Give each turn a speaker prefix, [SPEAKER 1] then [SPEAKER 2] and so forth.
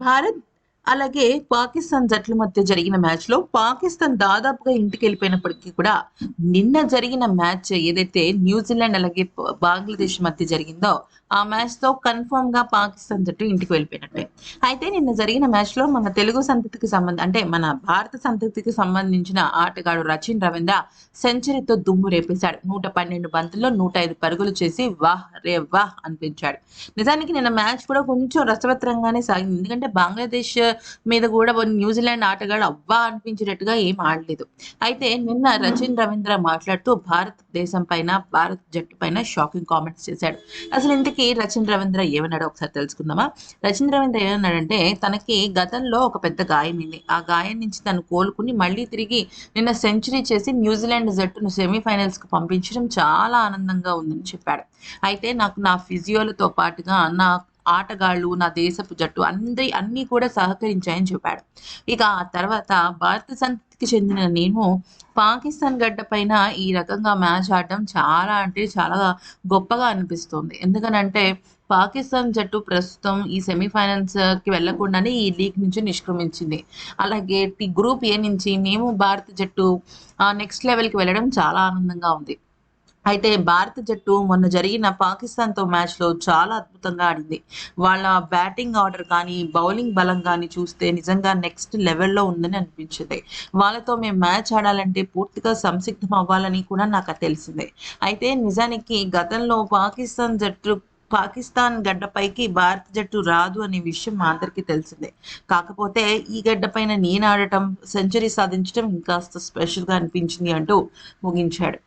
[SPEAKER 1] భారత్ అలాగే పాకిస్తాన్ జట్ల మధ్య జరిగిన మ్యాచ్లో పాకిస్తాన్ దాదాపుగా ఇంటికి వెళ్ళిపోయినప్పటికీ కూడా నిన్న జరిగిన మ్యాచ్ ఏదైతే న్యూజిలాండ్ అలాగే బంగ్లాదేశ్ మధ్య జరిగిందో ఆ మ్యాచ్తో కన్ఫర్మ్గా పాకిస్తాన్ జట్టు ఇంటికి వెళ్ళిపోయినట్టే. అయితే నిన్న జరిగిన మ్యాచ్లో మన తెలుగు సంతతికి సంబంధ అంటే మన భారత సంతతికి సంబంధించిన ఆటగాడు రచిన్ రవీంద్ర సెంచరీతో దుమ్ము రేపేశాడు. నూట పన్నెండు బంతుల్లో నూట ఐదు పరుగులు చేసి వాహ్ రే వాహ్ అనిపించాడు. నిజానికి నిన్న మ్యాచ్ కూడా కొంచెం రసవత్తరంగానే సాగింది. ఎందుకంటే బంగ్లాదేశ్ మీద కూడా న్యూజిలాండ్ ఆటగాడు అవ్వా అనిపించినట్టుగా ఏం ఆడలేదు. అయితే నిన్న రచిన్ రవీంద్ర మాట్లాడుతూ భారతదేశం పైన భారత్ జట్టు పైన షాకింగ్ కామెంట్స్ చేశాడు. అసలు ఇంతకీ రచిన్ రవీంద్ర ఏమన్నాడో ఒకసారి తెలుసుకుందామా? రచిన్ రవీంద్ర ఏమన్నాడంటే తనకి గతంలో ఒక పెద్ద గాయమైంది ఆ గాయం నుంచి తను కోలుకుని మళ్ళీ తిరిగి నిన్న సెంచరీ చేసి న్యూజిలాండ్ జట్టును సెమీఫైనల్స్కు పంపించడం చాలా ఆనందంగా ఉందని చెప్పాడు. అయితే నాకు నా ఫిజియోలతో పాటుగా నా ఆటగాళ్ళు నా దేశపు జట్టు అందరి అన్నీ కూడా సహకరించాయని చెప్పాడు. ఇక ఆ తర్వాత భారత సంతతికి చెందిన నేను పాకిస్తాన్ గడ్డ పైన ఈ రకంగా మ్యాచ్ ఆడడం చాలా అంటే చాలా గొప్పగా అనిపిస్తుంది. ఎందుకనంటే పాకిస్తాన్ జట్టు ప్రస్తుతం ఈ సెమీఫైనల్స్కి వెళ్ళకుండానే ఈ లీగ్ నుంచి నిష్క్రమించింది. అలాగే గ్రూప్ ఏ నుంచి మేము భారత జట్టు నెక్స్ట్ లెవెల్కి వెళ్ళడం చాలా ఆనందంగా ఉంది. అయితే భారత జట్టు మొన్న జరిగిన పాకిస్తాన్తో మ్యాచ్లో చాలా అద్భుతంగా ఆడింది. వాళ్ళ బ్యాటింగ్ ఆర్డర్ కానీ బౌలింగ్ బలం కానీ చూస్తే నిజంగా నెక్స్ట్ లెవెల్లో ఉందని అనిపించింది. వాళ్ళతో మేము మ్యాచ్ ఆడాలంటే పూర్తిగా సంసిగ్ధం అవ్వాలని కూడా నాకు తెలిసిందే. అయితే నిజానికి గతంలో పాకిస్తాన్ జట్టు పాకిస్తాన్ గడ్డపైకి భారత జట్టు రాదు అనే విషయం మా అందరికీ తెలిసిందే. కాకపోతే ఈ గడ్డపైన నేను ఆడటం సెంచరీ సాధించడం ఇంకాస్త స్పెషల్గా అనిపించింది అంటూ ముగించాడు.